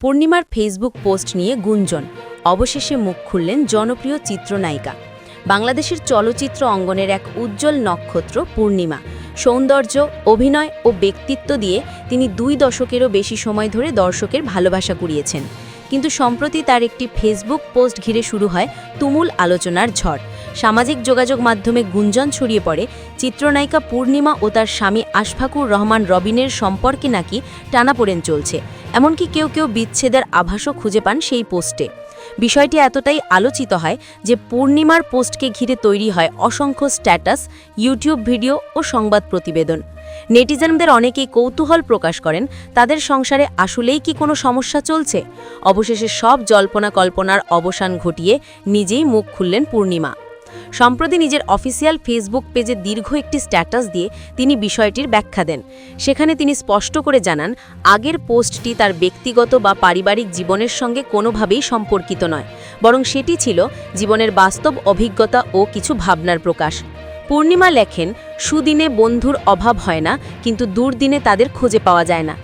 পূর্ণিমার Facebook post নিয়ে গুঞ্জন। অবশেষে মুখ খুললেন জনপ্রিয় চিত্রনায়িকা। বাংলাদেশের চলচ্চিত্র অঙ্গনের এক উজ্জ্বল নক্ষত্র পূর্ণিমা। সৌন্দর্য, অভিনয় ও ব্যক্তিত্ব দিয়ে তিনি দুই দশকেরও বেশি সময় ধরে দর্শকের ভালোবাসা কুড়িয়েছেন। কিন্তু সম্প্রতি তার একটি ফেসবুক পোস্ট ঘিরে শুরু হয় তুমুল আলোচনার ঝড়। সামাজিক যোগাযোগ মাধ্যমে গুঞ্জন ছড়িয়ে পড়ে, চিত্রনায়িকা পূর্ণিমা ও তার স্বামী আশফাকুর রহমান রবিনের সম্পর্কে নাকি টানাপোড়েন চলছে। এমনকি কেউ কেউ বিচ্ছেদের আভাসও খুঁজে পান সেই পোস্টে। বিষয়টি এতটাই আলোচিত হয় যে পূর্ণিমার পোস্টকে ঘিরে তৈরি হয় অসংখ্য স্ট্যাটাস, ইউটিউব ভিডিও ও সংবাদ প্রতিবেদন। নেটিজেনদের অনেকেই কৌতূহল প্রকাশ করেন, তাদের সংসারে আসলেই কি কোনো সমস্যা চলছে? অবশেষে সব জল্পনা কল্পনার অবসান ঘটিয়ে নিজেই মুখ খুললেন পূর্ণিমা। সম্প্রতি নিজের অফিসিয়াল ফেসবুক পেজে দীর্ঘ একটি স্ট্যাটাস দিয়ে তিনি বিষয়টির ব্যাখ্যা দেন। সেখানে তিনি স্পষ্ট করে জানান, আগের পোস্টটি তার ব্যক্তিগত বা পারিবারিক জীবনের সঙ্গে কোনোভাবেই সম্পর্কিত নয়, বরং সেটি ছিল জীবনের বাস্তব অভিজ্ঞতা ও কিছু ভাবনার প্রকাশ। পূর্ণিমা লেখেন, সুদিনে বন্ধুর অভাব হয় না, কিন্তু দুর্দিনে তাদের খুঁজে পাওয়া যায় না।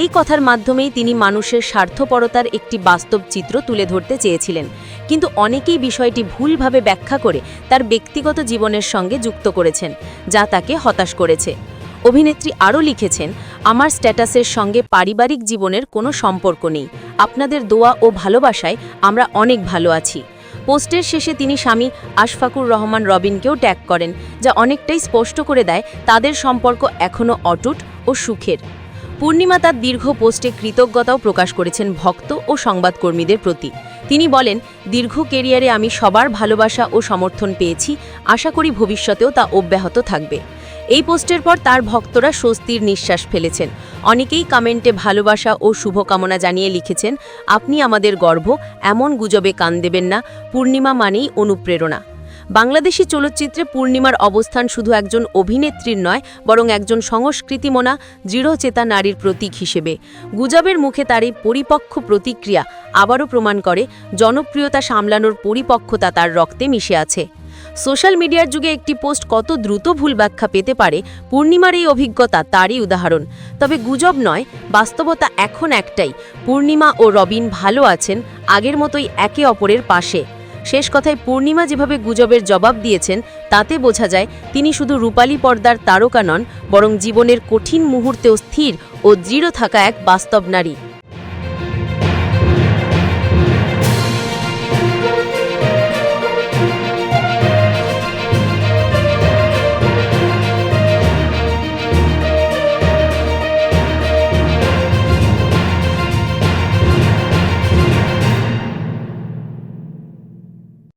এই কথার মাধ্যমেই তিনি মানুষের স্বার্থপরতার একটি বাস্তব চিত্র তুলে ধরতে চেয়েছিলেন। কিন্তু অনেকেই বিষয়টি ভুলভাবে ব্যাখ্যা করে তার ব্যক্তিগত জীবনের সঙ্গে যুক্ত করেছেন, যা তাকে হতাশ করেছে। অভিনেত্রী আরও লিখেছেন, আমার স্ট্যাটাসের সঙ্গে পারিবারিক জীবনের কোনো সম্পর্ক নেই। আপনাদের দোয়া ও ভালোবাসায় আমরা অনেক ভালো আছি। পোস্টের শেষে তিনি স্বামী আশফাকুর রহমান রবিনকেও ট্যাগ করেন, যা অনেকটাই স্পষ্ট করে দেয় তাদের সম্পর্ক এখনও অটুট ও সুখের। পূর্ণিমা তার দীর্ঘ পোস্টে কৃতজ্ঞতাও প্রকাশ করেছেন ভক্ত ও সংবাদকর্মীদের প্রতি। তিনি বলেন, দীর্ঘ কেরিয়ারে আমি সবার ভালোবাসা ও সমর্থন পেয়েছি। আশা করি ভবিষ্যতেও তা অব্যাহত থাকবে। এই পোস্টের পর তার ভক্তরা স্বস্তির নিঃশ্বাস ফেলেছেন। অনেকেই কমেন্টে ভালোবাসা ও শুভকামনা জানিয়ে লিখেছেন, আপনি আমাদের গর্ব, এমন গুজবে কান দেবেন না। পূর্ণিমা মানেই অনুপ্রেরণা। বাংলাদেশি চলচ্চিত্রে পূর্ণিমার অবস্থান শুধু একজন অভিনেত্রীর নয়, বরং একজন সংস্কৃতিমনা, দৃঢ়চেতা নারীর প্রতীক হিসেবে। গুজবের মুখে তার এই পরিপক্ষ প্রতিক্রিয়া আবারও প্রমাণ করে জনপ্রিয়তা সামলানোর পরিপক্কতা তার রক্তে মিশে আছে। সোশ্যাল মিডিয়ার যুগে একটি পোস্ট কত দ্রুত ভুল ব্যাখ্যা পেতে পারে পূর্ণিমার এই অভিজ্ঞতা তারই উদাহরণ। তবে গুজব নয়, বাস্তবতা এখন একটাই। পূর্ণিমা ও রবিন ভালো আছেন, আগের মতোই একে অপরের পাশে। শেষ কথায় পূর্ণিমা যেভাবে গুজবের জবাব দিয়েছেন, তাতে বোঝা যায় তিনি শুধু রূপালী পর্দার তারকা নন, বরং জীবনের কঠিন মুহূর্তেও স্থির ও দৃঢ় থাকা এক বাস্তব নারী।